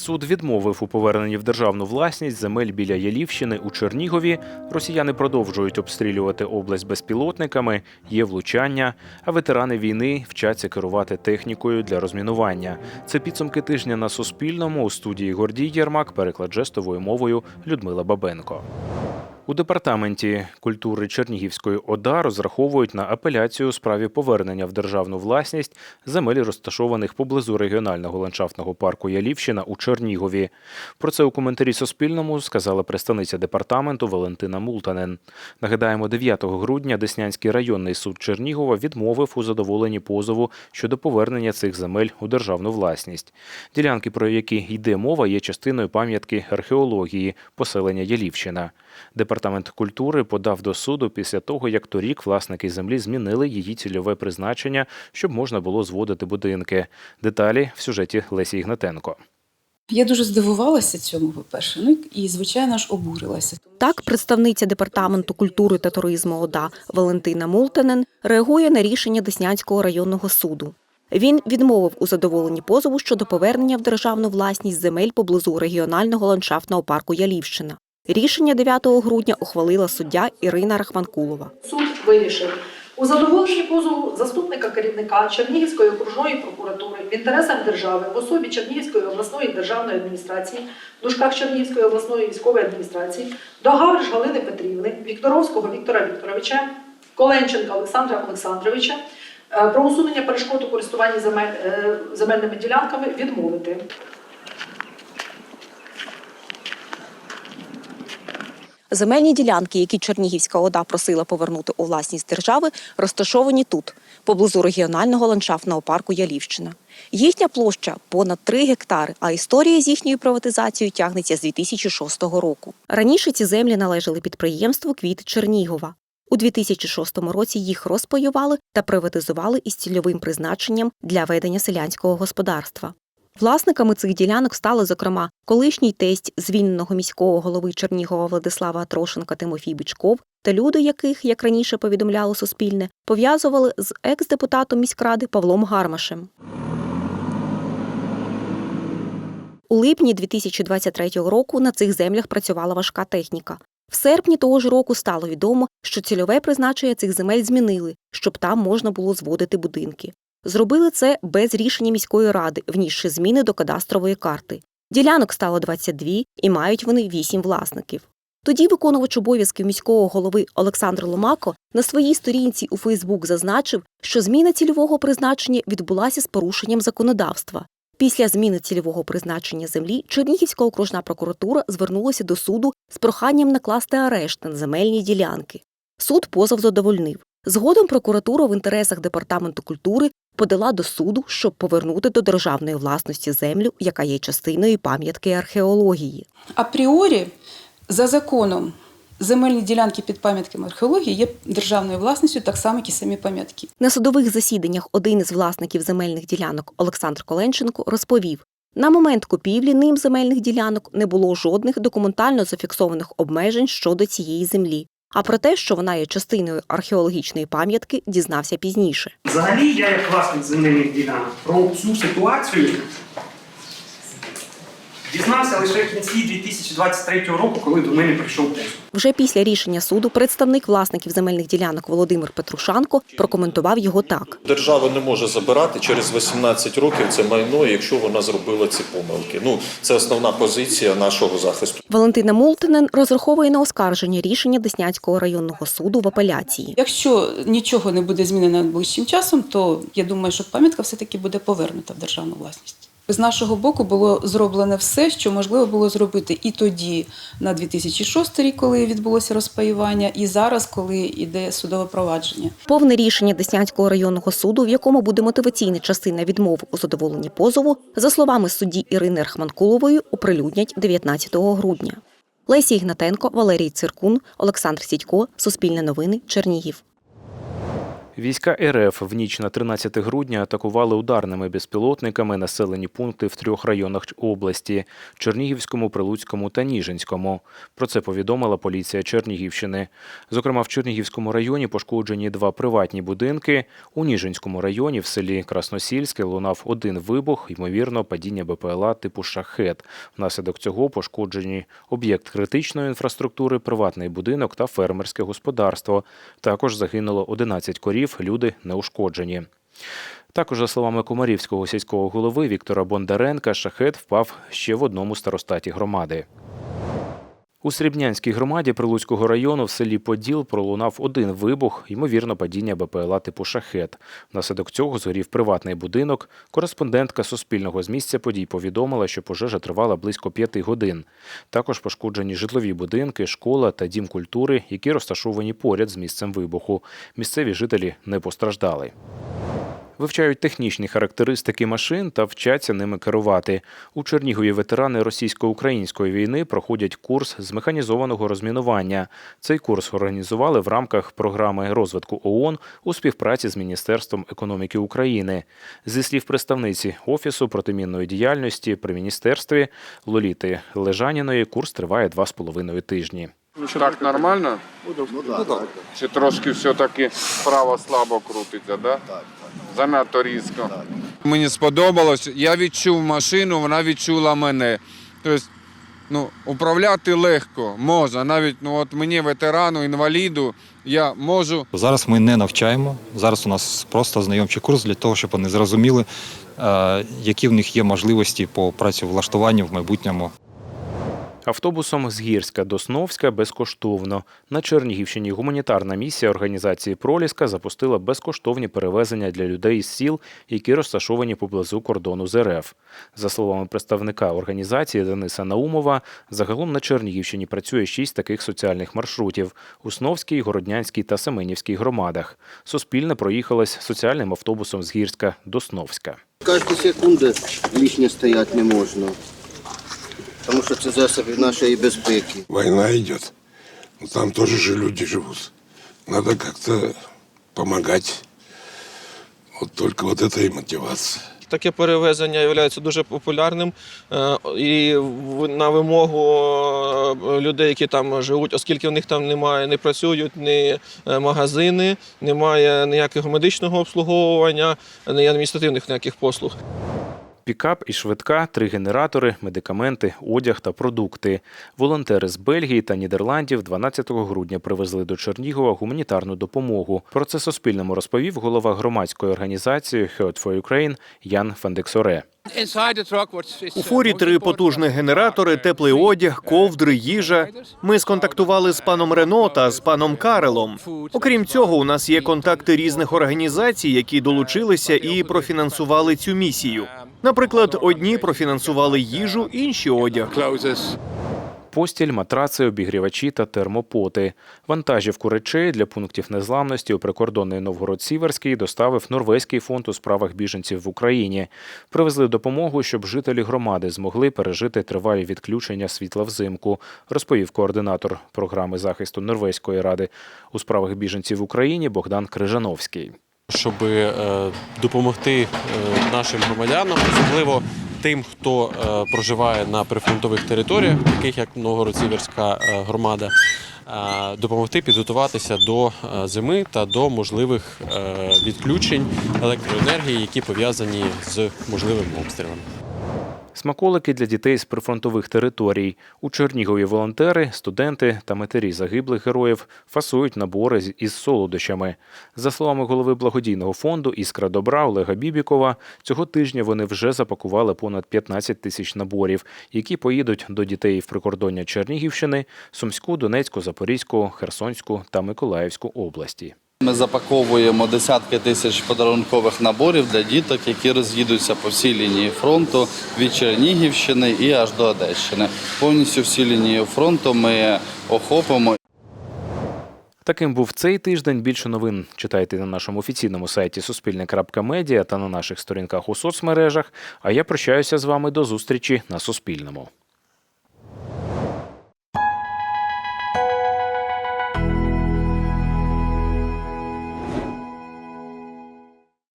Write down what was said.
Суд відмовив у поверненні в державну власність земель біля Ялівщини у Чернігові. Росіяни продовжують обстрілювати область безпілотниками, є влучання, а ветерани війни вчаться керувати технікою для розмінування. Це підсумки тижня на Суспільному у студії Гордій Єрмак, переклад жестовою мовою Людмила Бабенко. У департаменті культури Чернігівської ОДА розраховують на апеляцію у справі повернення в державну власність земель, розташованих поблизу регіонального ландшафтного парку Ялівщина у Чернігові. Про це у коментарі Суспільному сказала представниця департаменту Валентина Мултанен. Нагадаємо, 9 грудня Деснянський районний суд Чернігова відмовив у задоволенні позову щодо повернення цих земель у державну власність. Ділянки, про які йде мова, є частиною пам'ятки археології поселення Ялівщина. Департамент культури подав до суду після того, як торік власники землі змінили її цільове призначення, щоб можна було зводити будинки. Деталі в сюжеті Лесі Ігнатенко. Я дуже здивувалася цьому, по-перше, ну і звичайно ж обурилася. Так, представниця департаменту культури та туризму ОДА Валентина Мултенен реагує на рішення Деснянського районного суду. Він відмовив у задоволенні позову щодо повернення в державну власність земель поблизу регіонального ландшафтного парку Ялівщина. Рішення 9 грудня ухвалила суддя Ірина Рахманкулова. Суд вирішив у задоволенні позову заступника керівника Чернігівської окружної прокуратури в інтересах держави в особі Чернігівської обласної державної адміністрації, в дужках Чернігівської обласної військової адміністрації, до Гавриш Галини Петрівни, Вікторовського Віктора Вікторовича, Коленченка Олександра Олександровича е, про усунення перешкод у користуванні земель, е, земельними ділянками відмовити. Земельні ділянки, які Чернігівська ОДА просила повернути у власність держави, розташовані тут, поблизу регіонального ландшафтного парку Ялівщина. Їхня площа понад 3 гектари, а історія з їхньою приватизацією тягнеться з 2006 року. Раніше ці землі належали підприємству Квіти Чернігова. У 2006 році їх розпаювали та приватизували із цільовим призначенням для ведення селянського господарства. Власниками цих ділянок стали, зокрема, колишній тесть звільненого міського голови Чернігова Владислава Трошенка Тимофій Бичков та люди, яких, як раніше повідомляло Суспільне, пов'язували з екс-депутатом міськради Павлом Гармашем. У липні 2023 року на цих землях працювала важка техніка. В серпні того ж року стало відомо, що цільове призначення цих земель змінили, щоб там можна було зводити будинки. Зробили це без рішення міської ради, внісши зміни до кадастрової карти. Ділянок стало 22 і мають вони 8 власників. Тоді виконувач обов'язків міського голови Олександр Ломако на своїй сторінці у Фейсбук зазначив, що зміна цільового призначення відбулася з порушенням законодавства. Після зміни цільового призначення землі Чернігівська окружна прокуратура звернулася до суду з проханням накласти арешт на земельні ділянки. Суд позов задовольнив. Згодом прокуратура в інтересах департаменту культури подала до суду, щоб повернути до державної власності землю, яка є частиною пам'ятки археології. Апріорі, за законом, земельні ділянки під пам'ятками археології є державною власністю, так само, як і самі пам'ятки. На судових засіданнях один із власників земельних ділянок Олександр Коленченко розповів, на момент купівлі ним земельних ділянок не було жодних документально зафіксованих обмежень щодо цієї землі. А про те, що вона є частиною археологічної пам'ятки, дізнався пізніше. Взагалі, я як власник земельних ділянок про цю ситуацію дізнався лише в кінці 2023 року, коли до мене прийшов позов. Вже після рішення суду представник власників земельних ділянок Володимир Петрушанко прокоментував його так. Держава не може забирати через 18 років це майно, якщо вона зробила ці помилки. Ну це основна позиція нашого захисту. Валентина Мултинен розраховує на оскарження рішення Деснянського районного суду в апеляції. Якщо нічого не буде змінено найближчим часом, то я думаю, що пам'ятка все-таки буде повернута в державну власність. З нашого боку було зроблено все, що можливо було зробити і тоді, на 2006 рік, коли відбулося розпаювання, і зараз, коли йде судове провадження. Повне рішення Деснянського районного суду, в якому буде мотиваційна частина відмови у задоволенні позову, за словами судді Ірини Рахманкулової, оприлюднять 19 грудня. Лесі Ігнатенко, Валерій Циркун, Олександр Сідько, Суспільне новини, Чернігів. Війська РФ в ніч на 13 грудня атакували ударними безпілотниками населені пункти в трьох районах області – Чернігівському, Прилуцькому та Ніжинському. Про це повідомила поліція Чернігівщини. Зокрема, в Чернігівському районі пошкоджені два приватні будинки. У Ніжинському районі в селі Красносільське лунав один вибух, ймовірно, падіння БПЛА типу «Шахет». Внаслідок цього пошкоджені об'єкт критичної інфраструктури, приватний будинок та фермерське господарство. Також загинуло 11 корів, люди не ушкоджені. Також, за словами Комарівського сільського голови Віктора Бондаренка, шахет впав ще в одному старостаті громади. У Срібнянській громаді Прилуцького району в селі Поділ пролунав один вибух, ймовірно, падіння БПЛА типу «Шахет». Внаслідок цього згорів приватний будинок. Кореспондентка Суспільного з місця подій повідомила, що пожежа тривала близько п'яти годин. Також пошкоджені житлові будинки, школа та дім культури, які розташовані поряд з місцем вибуху. Місцеві жителі не постраждали. Вивчають технічні характеристики машин та вчаться ними керувати. У Чернігові ветерани російсько-української війни проходять курс з механізованого розмінування. Цей курс організували в рамках програми розвитку ООН у співпраці з Міністерством економіки України. Зі слів представниці Офісу протимінної діяльності при міністерстві Лоліти Лежаніної, курс триває два з половиною тижні. Так нормально? Чи трошки все-таки право слабо крутиться, да? Занадто різко. Мені сподобалось, я відчув машину, вона відчула мене. Тобто, ну, управляти легко, можна. Навіть ну, от мені, ветерану, інваліду, я можу Зараз ми не навчаємо. Зараз у нас просто знайомчий курс для того, щоб вони зрозуміли, е, які в них є можливості по працевлаштуванню в майбутньому. Автобусом з Гірська до Сновська безкоштовно. На Чернігівщині гуманітарна місія організації Проліска запустила безкоштовні перевезення для людей із сіл, які розташовані поблизу кордону з РФ. За словами представника організації Дениса Наумова, загалом на Чернігівщині працює шість таких соціальних маршрутів у Сновській, Городнянській та Семенівській громадах. Суспільне проїхалось соціальним автобусом з Гірська до Сновська. Кожні секунди лишнє стояти не можна. Тому що це засоби нашої безпеки. Война идет. Но там тоже же люди живут. Надо как-то помогать. Вот только вот это и мотивация. Таке перевезення є дуже популярним е, і на вимогу е, людей, які там живуть, оскільки в них там немає, не працюють ні е, магазини, немає ніякого медичного обслуговування, ні адміністративних ніяких послуг. Пікап і швидка, три генератори, медикаменти, одяг та продукти. Волонтери з Бельгії та Нідерландів 12 грудня привезли до Чернігова гуманітарну допомогу. Про це Суспільному розповів голова громадської організації Heard for Ukraine Ян Фандексоре. У фурі три потужних генератори, теплий одяг, ковдри, їжа. Ми сконтактували з паном Рено та з паном Карелом. Окрім цього, у нас є контакти різних організацій, які долучилися і профінансували цю місію. Наприклад, одні профінансували їжу, інші одяг. Постіль, матраци, обігрівачі та термопоти. Вантажівку речей для пунктів незламності у прикордонний Новгород-Сіверський доставив Норвезький фонд у справах біженців в Україні. Привезли допомогу, щоб жителі громади змогли пережити тривалі відключення світла взимку, розповів координатор програми захисту Норвезької ради у справах біженців в Україні Богдан Крижановський. Щоб е, допомогти е, нашим громадянам, особливо тим, хто е, проживає на прифронтових територіях, таких як Новгород-Сіверська громада, допомогти підготуватися до зими та до можливих відключень електроенергії, які пов'язані з можливим обстрілом. Смаколики для дітей з прифронтових територій. У Чернігові волонтери, студенти та матері загиблих героїв фасують набори із солодощами. За словами голови благодійного фонду Іскра добра Олега Бібікова, цього тижня вони вже запакували понад 15 тисяч наборів, які поїдуть до дітей в прикордоння Чернігівщини, Сумську, Донецьку, Запорізьку, Херсонську та Миколаївську області. Ми запаковуємо десятки тисяч подарункових наборів для діток, які роз'їдуться по всій лінії фронту від Чернігівщини і аж до Одещини. Повністю всі лінії фронту ми охопимо. Таким був цей тиждень. Більше новин читайте на нашому офіційному сайті Суспільне.Медіа та на наших сторінках у соцмережах. А я прощаюся з вами до зустрічі на Суспільному.